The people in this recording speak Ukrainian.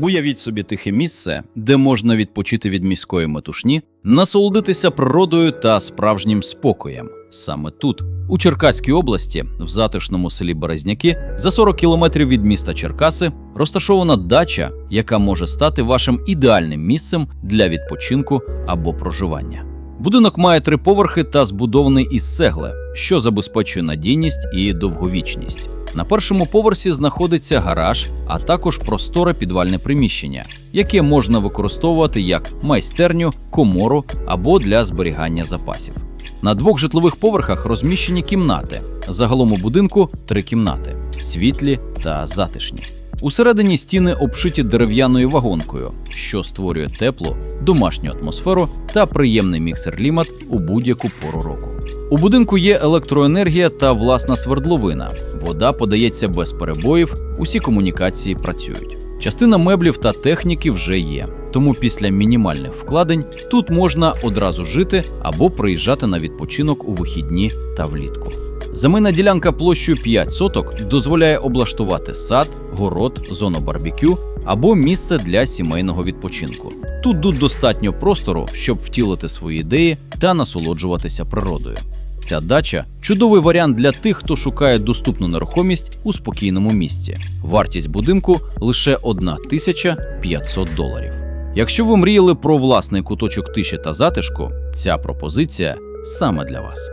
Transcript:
Уявіть собі тихе місце, де можна відпочити від міської метушні, насолодитися природою та справжнім спокоєм. Саме тут, у Черкаській області, в затишному селі Березняки, за 40 кілометрів від міста Черкаси, розташована дача, яка може стати вашим ідеальним місцем для відпочинку або проживання. Будинок має три поверхи та збудований із цегли, що забезпечує надійність і довговічність. На першому поверсі знаходиться гараж, а також просторе підвальне приміщення, яке можна використовувати як майстерню, комору або для зберігання запасів. На двох житлових поверхах розміщені кімнати. Загалом у будинку три кімнати світлі та затишні. Усередині стіни обшиті дерев'яною вагонкою, що створює теплу, домашню атмосферу та приємний міксер-клімат у будь-яку пору року. У будинку є електроенергія та власна свердловина. Вода подається без перебоїв, усі комунікації працюють. Частина меблів та техніки вже є, тому після мінімальних вкладень тут можна одразу жити або приїжджати на відпочинок у вихідні та влітку. Земельна ділянка площею 5 соток дозволяє облаштувати сад, город, зону барбекю або місце для сімейного відпочинку. Тут тут достатньо простору, щоб втілити свої ідеї та насолоджуватися природою. Ця дача чудовий варіант для тих, хто шукає доступну нерухомість у спокійному місці. Вартість будинку лише 1500 доларів. Якщо ви мріяли про власний куточок тиші та затишку, ця пропозиція саме для вас.